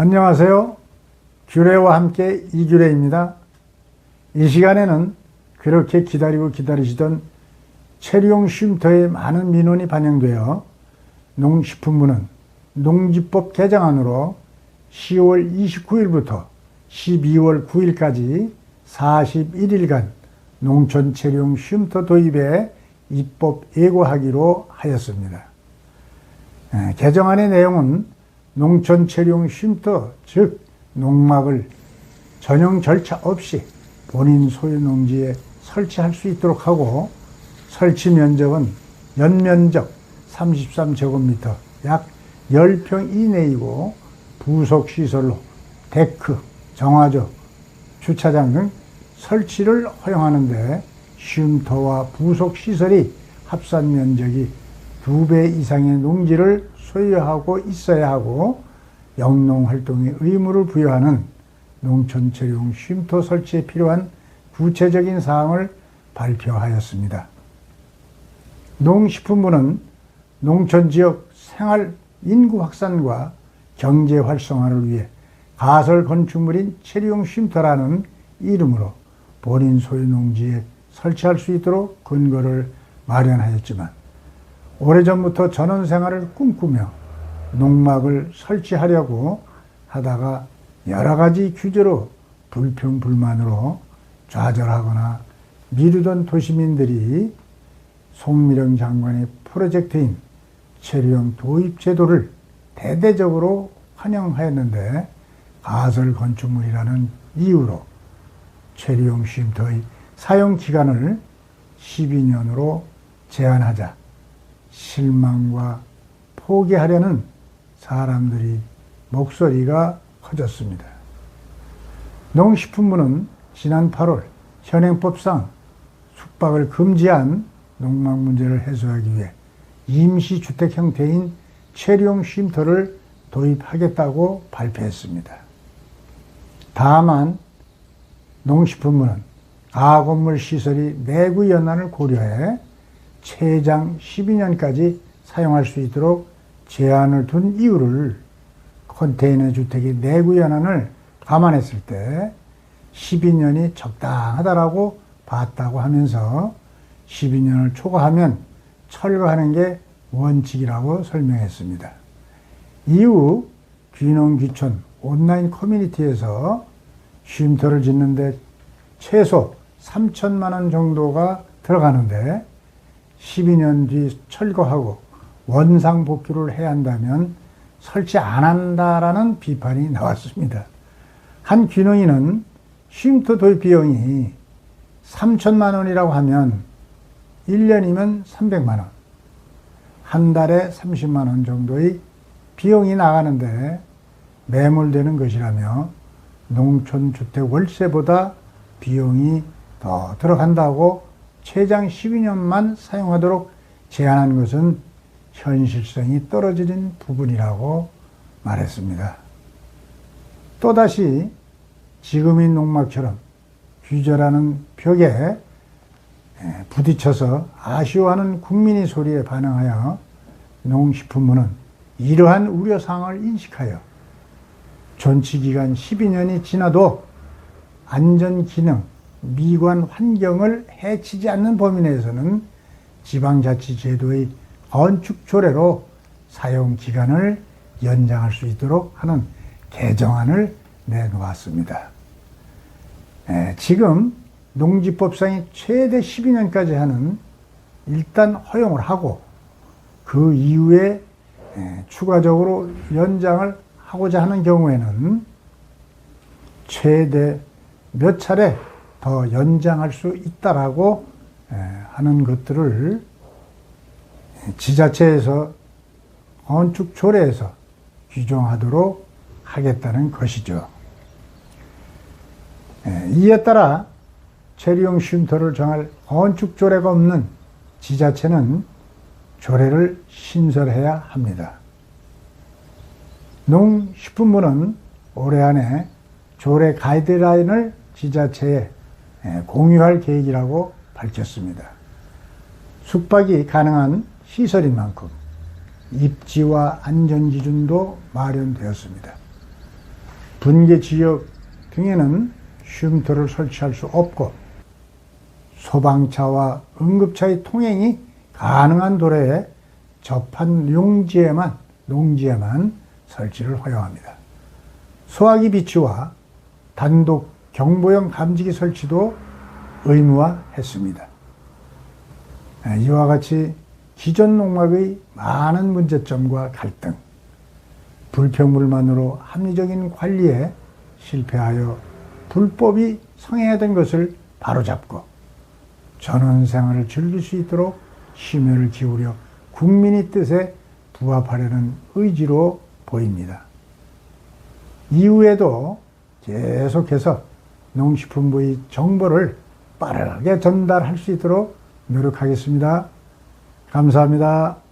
안녕하세요. 규례와 함께 이규례입니다. 이 시간에는 그렇게 기다리고 기다리시던 체류용 쉼터에 많은 민원이 반영되어 농식품부는 농지법 개정안으로 10월 29일부터 12월 9일까지 41일간 농촌 체류용 쉼터 도입에 입법 예고하기로 하였습니다. 에, 개정안의 내용은 농촌 체류용 쉼터, 즉 농막을 전용 절차 없이 본인 소유 농지에 설치할 수 있도록 하고 설치 면적은 연면적 33제곱미터 약 10평 이내이고 부속 시설로 데크, 정화조, 주차장 등 설치를 허용하는데 쉼터와 부속 시설이 합산 면적이 두 배 이상의 농지를 소유하고 있어야 하고 영농 활동의 의무를 부여하는 농촌 체류용 쉼터 설치에 필요한 구체적인 사항을 발표하였습니다. 농식품부는 농촌 지역 생활 인구 확산과 경제 활성화를 위해 가설 건축물인 체류용 쉼터라는 이름으로 본인 소유 농지에 설치할 수 있도록 근거를 마련하였지만 오래전부터 전원 생활을 꿈꾸며 농막을 설치하려고 하다가 여러 가지 규제로 불평 불만으로 좌절하거나 미루던 도시민들이 송미령 장관의 프로젝트인 체류형 도입 제도를 대대적으로 환영하였는데 가설 건축물이라는 이유로 체류형 쉼터의 사용 기간을 12년으로 제한하자 실망과 포기하려는 사람들이 목소리가 커졌습니다. 농식품부는 지난 8월 현행법상 숙박을 금지한 농막 문제를 해소하기 위해 임시주택 형태인 체류용 쉼터를 도입하겠다고 발표했습니다. 다만 농식품부는 가건물 시설이 내구 연한을 고려해 최장 12년까지 사용할 수 있도록 제한을 둔 이유를 컨테이너 주택의 내구 연한을 감안했을 때 12년이 적당하다라고 봤다고 하면서 12년을 초과하면 철거하는 게 원칙이라고 설명했습니다. 이후 귀농귀촌 온라인 커뮤니티에서 쉼터를 짓는데 최소 3천만 원 정도가 들어가는데 12년 뒤 철거하고 원상 복귀를 해야 한다면 설치 안 한다라는 비판이 나왔습니다. 한 귀농인은 쉼터 도입 비용이 3천만 원이라고 하면 1년이면 300만 원, 한 달에 30만 원 정도의 비용이 나가는데 매몰되는 것이라며 농촌 주택 월세보다 비용이 더 들어간다고 최장 12년만 사용하도록 제한한 것은 현실성이 떨어지는 부분이라고 말했습니다. 또다시 지금의 농막처럼 규제라는 벽에 부딪혀서 아쉬워하는 국민의 소리에 반응하여 농식품부는 이러한 우려사항을 인식하여 존치기간 12년이 지나도 안전기능, 미관 환경을 해치지 않는 범위 내에서는 지방자치제도의 건축 조례로 사용 기간을 연장할 수 있도록 하는 개정안을 내놓았습니다. 에, 지금 농지법상이 최대 12년까지 하는 일단 허용을 하고 그 이후에 에, 추가적으로 연장을 하고자 하는 경우에는 최대 몇 차례 더 연장할 수 있다라고 하는 것들을 지자체에서 건축 조례에서 규정하도록 하겠다는 것이죠. 이에 따라 체류용 쉼터를 정할 건축 조례가 없는 지자체는 조례를 신설해야 합니다. 농식품부는 올해 안에 조례 가이드라인을 지자체에 공유할 계획이라고 밝혔습니다. 숙박이 가능한 시설인 만큼 입지와 안전 기준도 마련되었습니다. 분계 지역 등에는 쉼터를 설치할 수 없고 소방차와 응급차의 통행이 가능한 도로에 접한 용지에만 농지에만 설치를 허용합니다. 소화기 비치와 단독 경보형 감지기 설치도 의무화했습니다. 아, 이와 같이 기존 농막의 많은 문제점과 갈등, 불평불만으로 합리적인 관리에 실패하여 불법이 성행된 것을 바로잡고 전원 생활을 즐길 수 있도록 심혈을 기울여 국민의 뜻에 부합하려는 의지로 보입니다. 이후에도 계속해서 농식품부의 정보를 빠르게 전달할 수 있도록 노력하겠습니다. 감사합니다.